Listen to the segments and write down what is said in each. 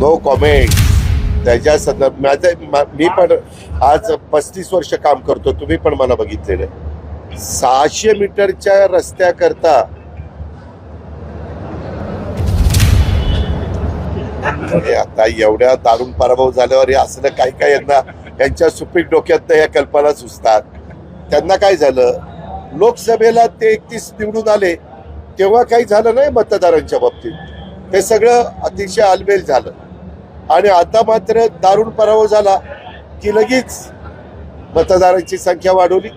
No comment. त्याच्या संदर्भ माझं मी पण आज पस्तीस वर्ष काम करतो तुम्ही पण मला बघितलेलं आहे. सहाशे मीटरच्या रस्त्याकरता अरे आता एवढ्या दारुण पराभव झाल्यावर हे असलं काही काही यांना यांच्या सुपीक डोक्यात या कल्पना सुचतात. त्यांना काय झालं? लोकसभेला ते एकतीस निवडून आले. तेव्हा काही झालं नाही मतदारांच्या बाबतीत. ते सगळं अतिशय आलबेल झालं. आणि आता मात्र दारुण पराभव झाला की लगेच मतदारांची संख्या वाढवली.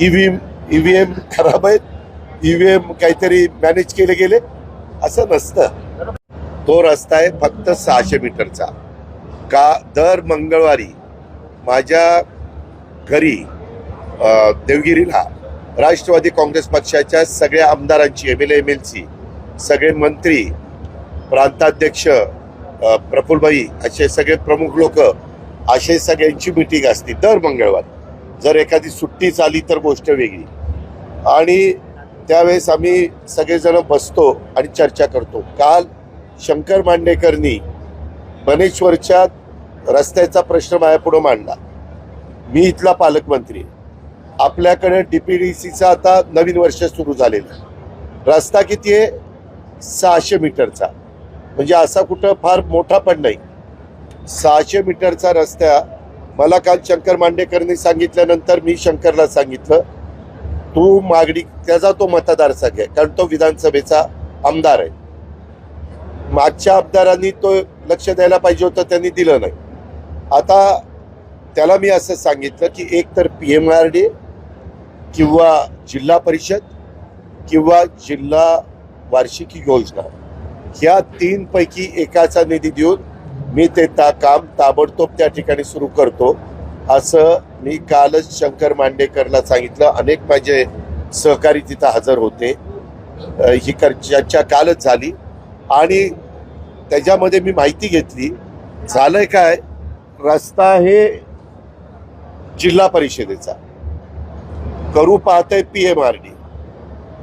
ईव्हीएम ईव्हीएम खराब आहेत. ईव्हीएम काहीतरी मॅनेज केले गेले. असं नसतं. तो रस्ता आहे फक्त सहाशे मीटरचा. का दर मंगळवारी माझ्या घरी देवगिरीला राष्ट्रवादी काँग्रेस पक्षाच्या सगळ्या आमदारांची M L M L C सगळे मंत्री प्रांताध्यक्ष प्रफुलबाई असे सगळे प्रमुख लोक असे सगळ्यांची मिटिंग असते दर मंगळवारी. जर एखादी सुट्टी झाली तर गोष्ट वेगळी. आणि त्यावेळेस आम्ही सगळेजण बसतो आणि चर्चा करतो. काल शंकर मांडेकरनी बनेश्वरच्या रस्त्याचा प्रश्न माझ्यापुढं मांडला. मी इथला पालकमंत्री आपल्याकडे डी पी डी सीचा आता नवीन वर्ष सुरू झालेलं रस्ता किती आहे? सहाशे मीटरचा. म्हणजे असा कुठं फार मोठा पण नाही. सहाशे मीटरचा रस्त्या मला काल शंकर मांडेकरनी सांगितल्यानंतर मी शंकरला सांगितलं तू मागणी त्याचा तो मतदारसंघ आहे कारण तो विधानसभेचा आमदार आहे. मागच्या आमदारांनी तो लक्ष द्यायला पाहिजे होतं त्यांनी दिलं नाही. आता त्याला मी असं सांगितलं की एक तर पी एम आर डी किंवा जिल्हा परिषद किंवा जिल्हा वार्षिक योजना ह्या तीन पैकी एकाचा निधी देऊन मी ते ता काम ताबडतोब त्या ठिकाणी सुरू करतो. असं मी कालच शंकर मांडेकरला सांगितलं. अनेक माझे सहकारी तिथं हजर होते. ही कर चर्चा कालच झाली. आणि त्याच्यामध्ये मी माहिती घेतली. झालंय काय? रस्ता हे जिल्हा परिषदेचा. करू पाहतंय पी एम आर डी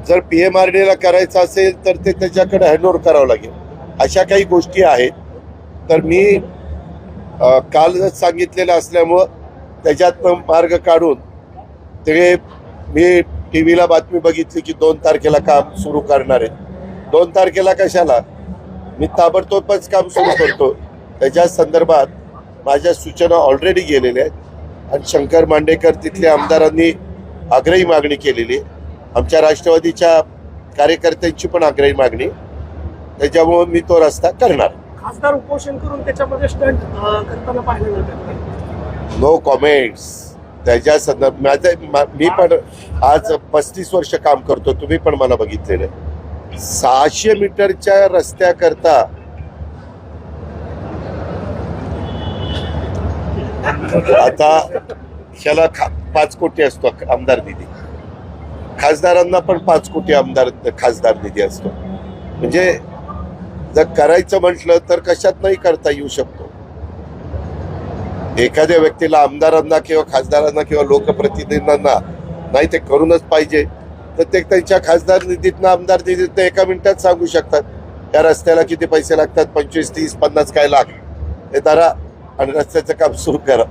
जर पी एम आर डीला करायचं असेल तर ते त्याच्याकडे हँडओव्हर करावं लागेल. अशा काही गोष्टी आहेत. तर मी कालच सांगितलेलं असल्यामुळं त्याच्यातनं मार्ग काढून ते मी टी व्हीला बातमी बघितली की दोन तारखेला काम सुरू करणार आहेत. दोन तारखेला कशाला? मी ताबडतोबच काम सुरू करतो. त्याच्या संदर्भात माझ्या सूचना ऑलरेडी गेलेल्या आहेत. आणि शंकर मांडेकर तिथल्या आमदारांनी आग्रही मागणी केलेली आहे. आमच्या राष्ट्रवादीच्या कार्यकर्त्यांची पण आग्रही मागणी. त्याच्यामुळे मी तो रस्ता करणार. खासदार उपोषण करून त्याच्यामध्ये स्टंट करताना पाहिलं जातं नो कॉमेंट्स त्याच्या संदर्भ माझं मा- पण आज पस्तीस वर्ष काम करतो. तुम्ही पण मला बघितलेलं. सहाशे मीटरच्या रस्त्याकरता आता ह्याला पाच कोटी असतो आमदार निधी. खासदारांना पण पाच कोटी आमदार खासदार निधी असतो. म्हणजे जर करायचं म्हटलं तर कशात नाही करता येऊ शकतो. एखाद्या व्यक्तीला आमदारांना किंवा खासदारांना किंवा लोकप्रतिनिधींना नाही ते करूनच पाहिजे. तर ते त्यांच्या खासदार निधीतनं आमदार निधीतनं एका मिनिटात सांगू शकतात. त्या रस्त्याला किती पैसे लागतात? पंचवीस तीस पन्नास काय लाख? हे दारा आणि रस्त्याचं काम सुरू करा.